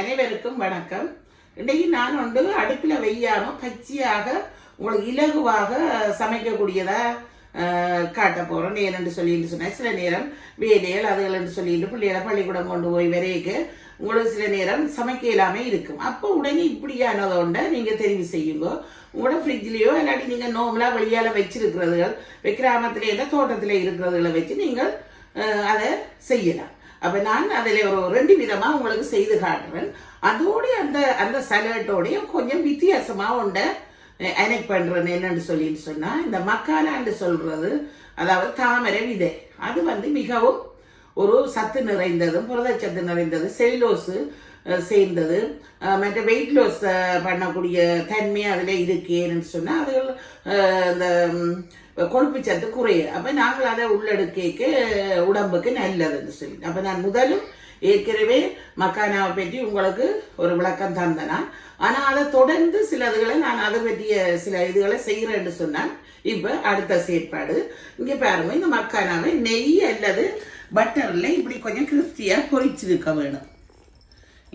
அனைவருக்கும் வணக்கம். இன்றைக்கு நான் வந்து அடுப்பில் வையாம பச்சையாக உங்களுக்கு இலகுவாக சமைக்கக்கூடியதா காட்ட போகிறோம் நேரம்னு சொல்லிட்டு சொன்னேன். சில நேரம் வேலைகள் அதுகள்னு சொல்லிட்டு பிள்ளைகளை பள்ளிக்கூடம் கொண்டு போய் வரைக்கு உங்களுக்கு சில நேரம் சமைக்க இல்லாமல் இருக்கும். அப்போ உடனே இப்படியானதோண்ட நீங்கள் தெரிவு செய்யுங்க. உங்களோட ஃப்ரிட்ஜ்லேயோ இல்லாட்டி நீங்கள் நோம்பலாக வெளியால் வச்சிருக்கிறதுகள் கிராமத்திலே இல்லை தோட்டத்தில் இருக்கிறதுகளை வச்சு நீங்கள் அதை செய்யலாம். அப்போ நான் அதில் ஒரு ரெண்டு விதமாக உங்களுக்கு செய்து காட்டுறேன். அதோடைய அந்த அந்த சலட்டோடையும் கொஞ்சம் வித்தியாசமாக உண்ட அனெக்ட் பண்ணுறேன் என்னன்னு சொல்லின்னு சொன்னால் இந்த மக்காலான்னு சொல்கிறது அதாவது தாமரை விதை. அது வந்து மிகவும் ஒரு சத்து நிறைந்ததும் புரதச்சத்து நிறைந்தது செல்லுலோஸு சேர்ந்தது. மற்ற வெயிட் லாஸ் பண்ணக்கூடிய தன்மை அதில் இருக்கேன்னு சொன்னால் அது இந்த கொழுப்பு சத்து குறைய அப்போ நாங்கள் அதை உள்ளெடுக்க உடம்புக்கு நல்லதுன்னு சொல்லி. அப்போ நான் முதலும் ஏற்கனவே மக்கானாவை பற்றி உங்களுக்கு ஒரு விளக்கம் தந்தனா. ஆனால் அதை தொடர்ந்து சிலதுகளை நான் அதை பற்றிய சில இதுகளை செய்கிறேன்னு சொன்னேன் இப்போ அடுத்த செயற்பாடு. இங்கே பாருங்க இந்த மக்கானாவை நெய் அல்லது பட்டரில் இப்படி கொஞ்சம் கிறிஸ்டியாக பொரிச்சிருக்க வேணும்.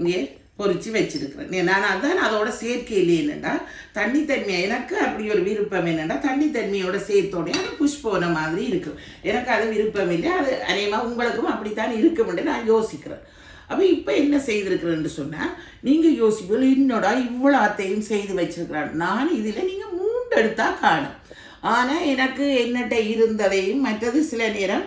இங்கே பொறிச்சு வச்சிருக்கிறேன். நான் அதான் அதோட சேர்க்கையிலே என்னென்னா தண்ணி எனக்கு அப்படி ஒரு விருப்பம் என்னென்னா தண்ணி தன்மையோட சேர்த்தோடனே அது புஷ் போன மாதிரி இருக்கும். எனக்கு அது விருப்பம் இல்லை அது அநேகமாக உங்களுக்கும் அப்படித்தான் இருக்கும்னு நான் யோசிக்கிறேன். அப்போ இப்போ என்ன செய்திருக்கிறேன்னு சொன்னால் நீங்கள் யோசிப்பீங்க என்னோட இவ்வளோ அத்தையும் செய்து வச்சிருக்கிறான். நான் இதில் நீங்கள் மூண்டெடுத்தா காணும். ஆனால் எனக்கு என்னட்ட இருந்ததையும் மற்றது சில நேரம்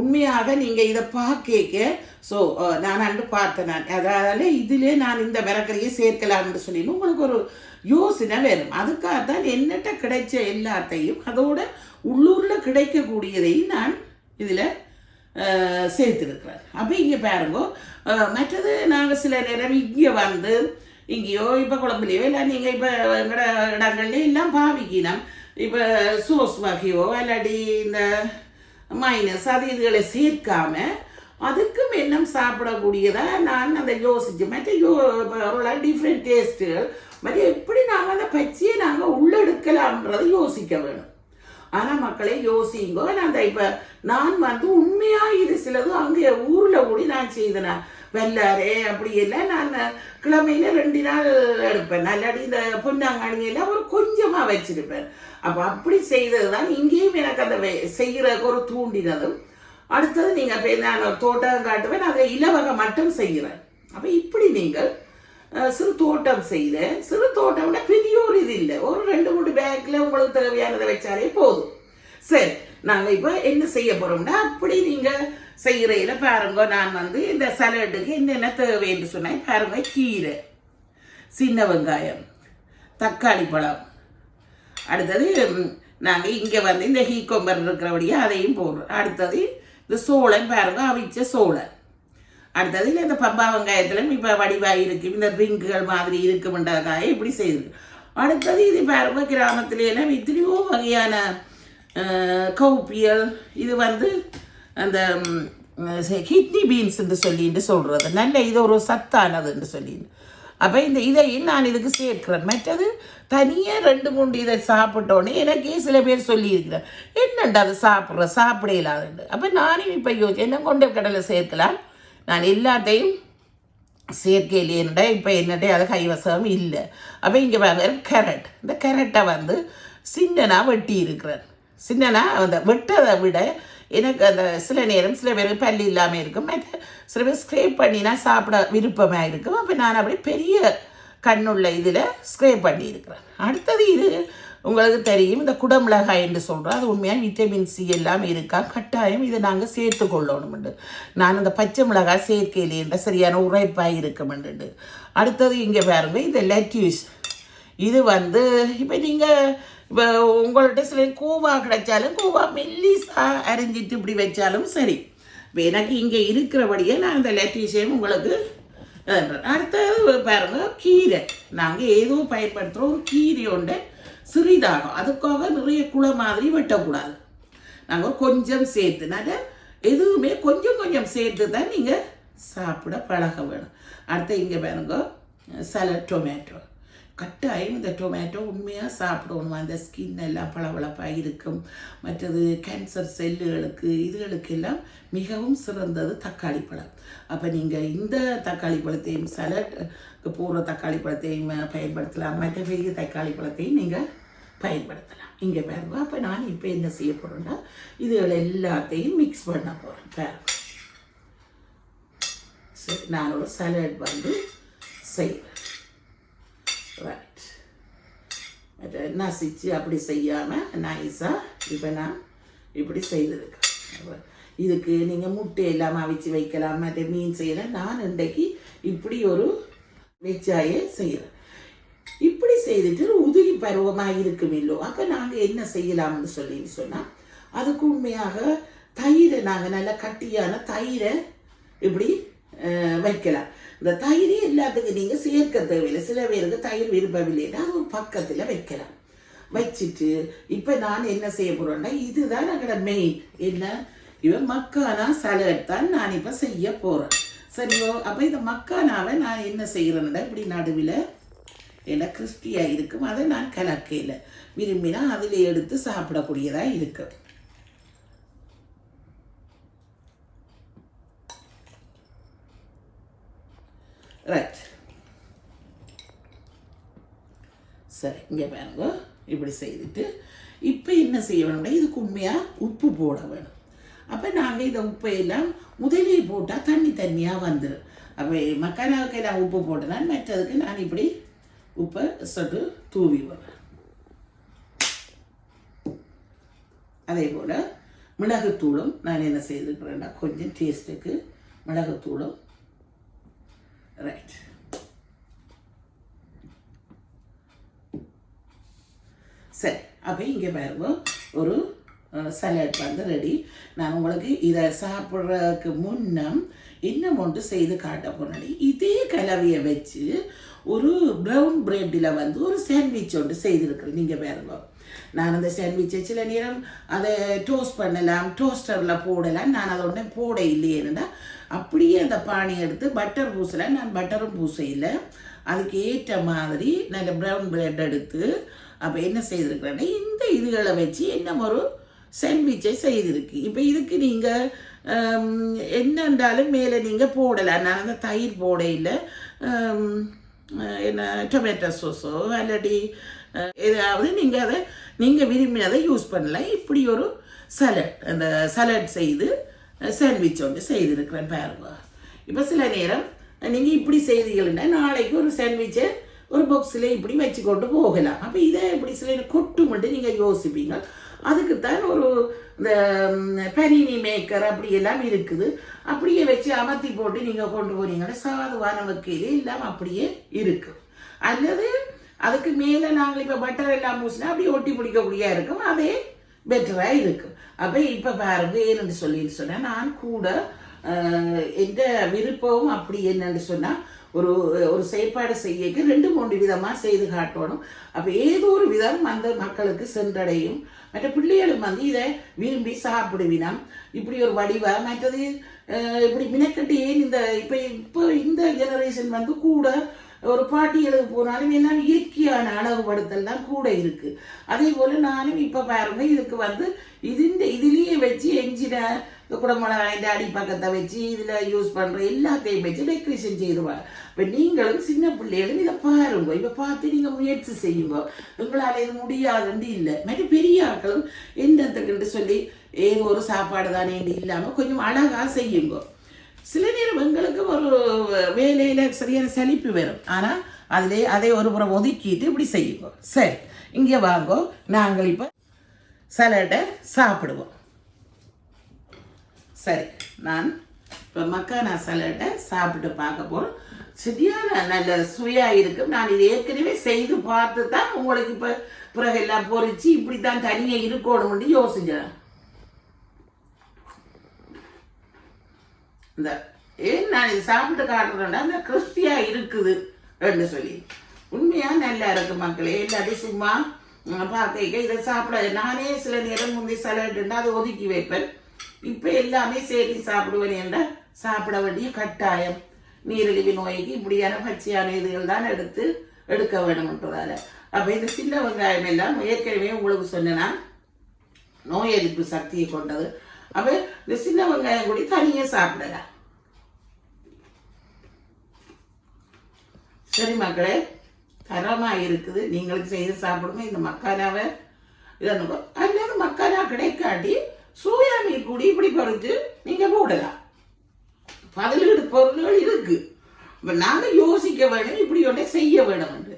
உண்மையாக நீங்கள் இதை பார்க்க ஸோ uh, நான் அன்று பார்த்தேன் நான். அதாவது இதிலே நான் இந்த மிரக்கறியை சேர்க்கலாம்னு சொல்லி உங்களுக்கு ஒரு யோசனை வேணும். அதுக்காகத்தான் என்னட்ட கிடைச்ச எல்லாத்தையும் அதோட உள்ளூரில் கிடைக்கக்கூடியதையும் நான் இதில் சேர்த்துருக்குறேன் அப்போ இங்கே பாருங்கோ மற்றது நாங்கள் சில நேரம் இங்கே வந்து இங்கேயோ இப்போ குழம்புலையோ இல்லை நீங்கள் இப்போ எங்களோட இடங்கள்லையும் எல்லாம் பாவிக்கணும் இப்போ சோஸ் வகையோ இல்லாட்டி இந்த மைனஸ் அது இதுகளை சேர்க்காமல் அதுக்கும் இன்னும் சாப்பிடக்கூடியதாக நான் அதை யோசிச்சு மற்ற யோ டிஃப்ரெண்ட் டேஸ்ட்டுகள் மற்ற எப்படி நாங்கள் அந்த பச்சையை நாங்கள் உள்ளெடுக்கலாம்ன்றதை யோசிக்க வேணும். ஆனால் மக்களை யோசிங்கோ நான் அந்த இப்போ நான் வந்து உண்மையாக இது சிலது அங்கே ஊரில் கூடி நான் செய்தேன். வெள்ளாரே அப்படி எல்லாம் நான் கிழமையில ரெண்டு நாள் எடுப்பேன். நல்லாடி இந்த பொன்னாங்காணியெல்லாம் ஒரு கொஞ்சமாக வச்சிருப்பேன். அப்போ அப்படி செய்தது தான் இங்கேயும் எனக்கு அந்த செய்கிற ஒரு தூண்டினதும் அடுத்தது நீங்கள் நான் தோட்டம் காட்டுவேன் அதை இலவகை மட்டும் செய்கிறேன் அப்போ இப்படி நீங்கள் சிறு தோட்டம் செய்த சிறு தோட்டம்னா பெரிய ஒரு இது இல்லை. ஒரு ரெண்டு மூணு பேக்கில் உங்களுக்கு தேவையானதை வச்சாலே போதும். சரி நாங்கள் இப்போ என்ன செய்ய போகிறோம்னா அப்படி நீங்கள் செய்கிறையில பாருங்க. நான் வந்து இந்த சலட்டுக்கு என்னென்ன தேவைன்னு சொன்னேன். பாருங்க கீரை சின்ன வெங்காயம் தக்காளி பழம். அடுத்தது நாங்கள் இங்கே வந்து இந்த ஹீக்கொம்பர் இருக்கிறபடியே அதையும் போடுறோம். அடுத்தது இந்த சோளம் பாருங்க அவிச்ச சோளம் அடுத்தது இல்லை இந்த பப்பா வெங்காயத்தில் இப்போ வடிவாக இருக்கும் இந்த ரிங்குகள் மாதிரி இருக்குமென்றதுக்காக இப்படி செய்திருக்கு. அடுத்தது இது பாருங்க கிராமத்துல இத்தனையோ எத்தனையோ வகையான கௌப்பியல் இது வந்து அந்த கிட்னி பீன்ஸ்ன்னு சொல்லிட்டு சொல்கிறது நல்ல இது ஒரு சத்தானதுன்னு சொல்லிட்டு. அப்போ இந்த இதையும் நான் இதுக்கு சேர்க்கிறேன். மற்றது தனியாக ரெண்டு மூணு இதை சாப்பிட்டோன்னே எனக்கே சில பேர் சொல்லியிருக்கிறேன் என்னண்டா அது சாப்பிட்ற? சாப்பிட இல்லாதுண்டு அப்போ நானும் இப்போ யோசி என்ன கொண்ட கடலை சேர்க்கலாம்? நான் எல்லாத்தையும் சேர்க்கையிலேருந்தா இப்போ என்னட்டே அது கைவசம் இல்லை. அப்போ இங்கே பாருங்க கேரட் இந்த கேரட்டை வந்து சின்னனா வெட்டி இருக்கிறேன் சின்னனா அந்த வெட்டதை விட எனக்கு அந்த சில நேரம் சில பேருக்கு பல்லு இல்லாமல் இருக்கும். மற்ற சில பேர் ஸ்க்ரேப் பண்ணினா சாப்பிட விருப்பமாக இருக்கும். அப்போ நான் அப்படி பெரிய கண்ணுள்ள இதில் ஸ்க்ரேப் பண்ணியிருக்கிறேன். அடுத்தது இது உங்களுக்கு தெரியும் இந்த குடமிளகாய் என்று சொல்கிறோம் அது உண்மையாக விட்டமின் சி எல்லாம் இருக்கா? கட்டாயம் இதை நாங்கள் சேர்த்து கொள்ளணும்ண்டு நான் அந்த பச்சை மிளகாய் சேர்க்கையிலேன்ற சரியான உரைப்பாக இருக்குமெண்டு அடுத்தது இங்கே பாருங்கள் இந்த லெட்யூஸ் இது வந்து இப்போ நீங்கள் இப்போ உங்கள்கிட்ட சில கூவா கிடைச்சாலும் கூவா மெல்லிசா அரிஞ்சிட்டு இப்படி வச்சாலும் சரி. இப்போ எனக்கு இங்கே இருக்கிறபடியே நான் இந்த லெட்யூஸையும் உங்களுக்கு அடுத்தது பாருங்க கீரை. நாங்கள் ஏதோ பயன்படுத்துகிறோம் ஒரு கீரை உண்டு. சிறிதாகும் அதுக்காக நிறைய குளை மாதிரி வெட்டக்கூடாது. நாங்கள் கொஞ்சம் சேர்த்துனால எதுவுமே கொஞ்சம் கொஞ்சம் சேர்த்து தான் நீங்கள் சாப்பிட பழக வேணும். அடுத்து இங்கே பாருங்க சலட் டொமேட்டோ கட்டாயம் இந்த டொமேட்டோ உண்மையாக சாப்பிடணும். அந்த ஸ்கின் எல்லாம் பளபளப்பாக இருக்கும். மற்றது கேன்சர் செல்லுகளுக்கு இதுகளுக்கெல்லாம் மிகவும் சிறந்தது தக்காளி பழம். அப்போ நீங்கள் இந்த தக்காளி பழத்தையும் சலட் போடுற தக்காளி பழத்தையும் பயன்படுத்தலாம். மற்ற பெரிய தக்காளி பழத்தையும் நீங்கள் பயன்படுத்தலாம். இங்கே பாருங்க. அப்போ நான் இப்போ என்ன செய்ய போகிறேன்னா இதுகள் எல்லாத்தையும் மிக்ஸ் பண்ண போகிறேன் பாருங்க. சரி நான் ஒரு சலட் வந்து செய்வேன். ரைட் அது நசிச்சு அப்படி செய்யாமல் நைஸாக இப்போ நான் இப்படி செய்திருக்கேன் இதுக்கு நீங்கள் முட்டை எல்லாம் அவிச்சு வைக்கலாம் மற்ற மீன் செய்யலாம் நான் இன்றைக்கு இப்படி ஒரு வெச்சாயை செய்கிறேன் இப்படி செய்துட்டு உதிரி பருவமாக இருக்கும் இல்லோ. அப்போ நாங்கள் என்ன செய்யலாம்னு சொல்லி சொன்னால் அதுக்கு உண்மையாக தயிரை நாங்கள் நல்லா கட்டியான தயிரை இப்படி வைக்கலாம். இந்த தயிர் எல்லாத்துக்கும் நீங்கள் சேர்க்க தேவையில்லை. சில பேருக்கு தயிர் விரும்பவில்லைன்னா அது ஒரு பக்கத்தில் வைக்கலாம். வச்சுட்டு இப்போ நான் என்ன செய்ய போகிறேன்னா இதுதான் எங்களோட மெயின் என்ன? இவன் மக்கானா சலட் தான் நான் இப்போ செய்ய போகிறேன் சரியோ? அப்போ இந்த மக்கானாவை நான் என்ன செய்கிறேன்னா இப்படி நடுவில் ஏன்னா கிறிஸ்டியாக இருக்கும். அதை நான் கலக்கையில் விரும்பினா அதில் எடுத்து சாப்பிடக்கூடியதாக இருக்கும். ரைட் சரி இங்கே பாருங்க. இப்படி செய்துட்டு இப்போ என்ன செய்ய வேணும்னா இதுக்கு உண்மையாக உப்பு போட வேணும். அப்போ நாங்கள் இந்த உப்பை எல்லாம் முதலே போட்டால் தண்ணி தண்ணியாக வந்துடும் அப்போ மக்கானாவுக்கு நான் உப்பு போட்டேன்னா மற்றதுக்கு நான் இப்படி உப்பை சொட்டு தூவி வருவேன் அதே போல் மிளகுத்தூளும் நான் என்ன செய்திருக்கிறேன்னா கொஞ்சம் டேஸ்ட்டுக்கு மிளகுத்தூளும் ரைட் சரி அப்போ இங்கே பாருங்க ஒரு சலாட் வந்து ரெடி நான் உங்களுக்கு இதை சாப்பிட்றதுக்கு முன்னம் இன்னும் ஒன்று செய்து காட்ட போனேன் இதே கலவையை வச்சு ஒரு ப்ரௌன் பிரெட்டில் வந்து ஒரு சாண்ட்விச் ஒன்று செய்திருக்கிறேன். நீங்கள் பாருங்க. நான் அந்த சாண்ட்விச்சை சில நேரம் அதை டோஸ்ட் பண்ணலாம் டோஸ்டரில் போடலாம். நான் அதை ஒன்றும் போட இல்லையேன்னா அப்படியே அந்த பானை எடுத்து பட்டர் பூசலாம் நான் பட்டரும் பூசையில் அதுக்கு ஏற்ற மாதிரி நல்ல ப்ரௌன் பிரெட் எடுத்து அப்போ என்ன செய்திருக்கிறேன்னா இந்த இதுகளை வச்சு என்ன ஒரு சாண்ட்விச்சை செய்திருக்கு. இப்போ இதுக்கு நீங்கள் என்னன்றாலும் மேலே நீங்கள் போடலாம். நான் அந்த தயிர் போடையில் என்ன டொமேட்டோ சோஸோ அல்லடி ஏதாவது நீங்கள் அதை நீங்கள் விரும்பினதை யூஸ் பண்ணலாம். இப்படி ஒரு சலட் அந்த சலட் செய்து சாண்ட்விச் ஒன்று செய்திருக்கிறேன் பாருங்க. இப்போ சில நேரம் நீங்கள் இப்படி செய்தீங்கன்னா நாளைக்கு ஒரு சாண்ட்விச்சை ஒரு பாக்ஸில் இப்படி வச்சு கொண்டு போகலாம். அப்போ இதை இப்படி சில கொட்டு மட்டும் நீங்கள் யோசிப்பீங்க. அதுக்குத்தான் ஒரு இந்த பனினி மேக்கர் அப்படி எல்லாம் இருக்குது. அப்படியே வச்சு அமர்த்தி போட்டு நீங்கள் கொண்டு போனீங்கன்னா சாதுவான வக்கையிலே எல்லாம் அப்படியே இருக்கு. அல்லது அதுக்கு மேலே நாங்கள் இப்போ பட்டர் எல்லாம் பூசினா அப்படியே ஒட்டி பிடிக்கக்கூடிய இருக்கும். அதே பெட்டராக இருக்கும் அப்போ இப்போ பாருங்க ஏன்னு சொல்லி சொன்னால் நான் கூட எந்த விருப்பமும் அப்படி என்னன்னு சொன்னால் ஒரு ஒரு செயற்பாடு செய்யக்கு ரெண்டு மூன்று விதமாக செய்து காட்டணும். அப்போ ஏதோ ஒரு விதம் அந்த மக்களுக்கு சென்றடையும். மற்ற பிள்ளைகளும் வந்து இதை விரும்பி சாப்பிடுவினம். இப்படி ஒரு வடிவா மற்றது இப்படி மினக்கட்டு ஏன் இந்த இப்போ இப்போ இந்த ஜெனரேஷன் வந்து கூட ஒரு பாட்டியலுக்கு போனாலும் எல்லாம் இயற்கையான அழகுபடுத்தல் தான் கூட இருக்கு. அதே போல நானும் இப்ப பாருங்க இதுக்கு வந்து இதுஇந்த இதுலயே வச்சு எஞ்சின இந்த குடமிளகாய் இந்த அடி பக்கத்தை வச்சு இதில் யூஸ் பண்ணுற எல்லாத்தையும் வச்சு டெக்கரேஷன் செய்துவாங்க. இப்போ நீங்களும் சின்ன பிள்ளைகளும் இதை பாருங்க. இப்போ பார்த்து நீங்கள் முயற்சி செய்யுங்க. உங்களால் இது முடியாதுன்னு இல்லை. மற்ற பெரிய ஆக்களும் எந்தத்துக்குன்ட்டு சொல்லி ஏதோ ஒரு சாப்பாடு தானே இல்லாமல் கொஞ்சம் அழகாக செய்யுங்க. சில நேரம் எங்களுக்கு ஒரு வேலையில் சரியான சலிப்பு வரும். ஆனா அதிலே அதை ஒரு புறம் ஒதுக்கிட்டு இப்படி செய்யுங்க. சரி இங்கே வாங்கோ. நாங்கள் இப்போ சலடை சாப்பிடுவோம். சரி நான் இப்போ மக்கானா சலடை சாப்பிட்டு பார்க்க போகிறோம் சரியான நல்ல சுவையாக இருக்கும். நான் இது ஏற்கனவே செய்து பார்த்து தான் உங்களுக்கு இப்போ பிறகு எல்லாம் பொறிச்சு இப்படி தான் தனியாக இருக்கணும்னு யோசிச்சேன் இந்த ஏன் நான் இது சாப்பிட்டு காட்டுறேன்னா இந்த கிறிஸ்டியா இருக்குது என்று சொல்லி. உண்மையா நல்லா இருக்கு மக்களே இல்லாட்டி சும்மா பார்க்க இதை சாப்பிடாது. நானே சில நேரம் முந்தி சலாடுன்னா அதை ஒதுக்கி வைப்பேன். இப்போ எல்லாமே சேர்த்து சாப்பிடுவேன் என்றால் சாப்பிட வேண்டிய கட்டாயம். நீரிழிவு நோய்க்கு இப்படியான பச்சையான இதுகள் தான் எடுத்து எடுக்க வேணும்ன்றதால அப்போ இந்த சின்ன வெங்காயம் எல்லாம் ஏற்கனவே உங்களுக்கு சொன்னேன்னா நோய் எதிர்ப்பு சக்தியை கொண்டது. அப்போ இந்த சின்ன வெங்காயம் கூட தனியாக சாப்பிடலாம். சரி மக்களே தரமா இருக்குது. நீங்களுக்கு செய்து சாப்பிடுங்க. இந்த மக்கானாவை இதனுங்க அல்லது மக்கானா கிடைக்காட்டி சோயா மீன் கூடி இப்படி பறிஞ்சு நீங்கள் போடலாம். பதிலீடு பொருள்கள் இருக்குது இப்போ நாங்கள் யோசிக்க வேணும் இப்படி ஒன்றே செய்ய வேணும் என்று.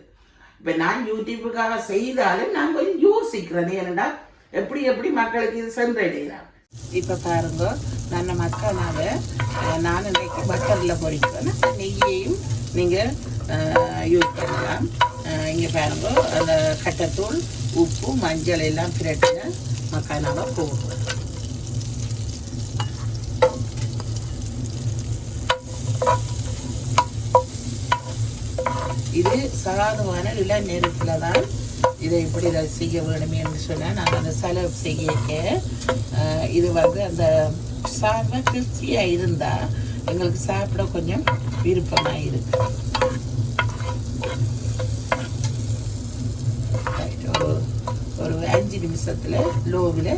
இப்போ நான் யூடியூப்புக்காக செய்தாலும் நான் கொஞ்சம் யோசிக்கிறேன். ஏன்னா எப்படி எப்படி மக்களுக்கு இது சென்றடைகிறான் இப்போ பாருங்க நான் மக்கானாவை நான் இன்னைக்கு பட்டரில் பொரிக்கிறேன் நெய்யையும் நீங்கள் யூஸ் பண்ணலாம். இங்கே பாருங்க. அந்த கட்டத்தூள் உப்பு மஞ்சள் எல்லாம் பிரட்டின மக்கானாவை போடுவோம் இது சாதமான இள நெருப்பில் தான் இதை இப்படி இதை செய்ய வேணுமே என்று சொன்னால் நாங்கள் அந்த செலவு செய்ய இது வந்து அந்த சாதம் கிறிஸ்பியாக இருந்தால் எங்களுக்கு சாப்பிட கொஞ்சம் விருப்பமாக இருக்குது Right, ஒரு ஒரு அஞ்சு நிமிஷத்தில் லோவில்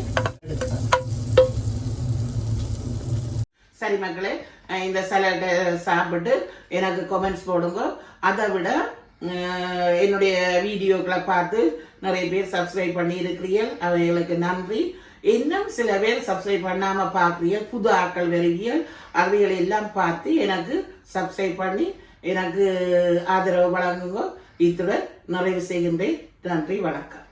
எடுக்கணும் சரி மக்களே இந்த சலாட்டை சாப்பிட்டு எனக்கு கமெண்ட்ஸ் போடுங்க அதை விட என்னுடைய வீடியோக்களை பார்த்து நிறைய பேர் சப்ஸ்கிரைப் பண்ணி இருக்கிறீர்கள் அவைகளுக்கு நன்றி இன்னும் சில பேர் சப்ஸ்கிரைப் பண்ணாமல் பார்க்குறீர்கள் புது ஆக்கள் வருவியல் அவைகளை எல்லாம் பார்த்து எனக்கு சப்ஸ்கிரைப் பண்ணி எனக்கு ஆதரவு வழங்குங்க இத்துடன் நிறைவு செய்கின்றேன் நன்றி வணக்கம்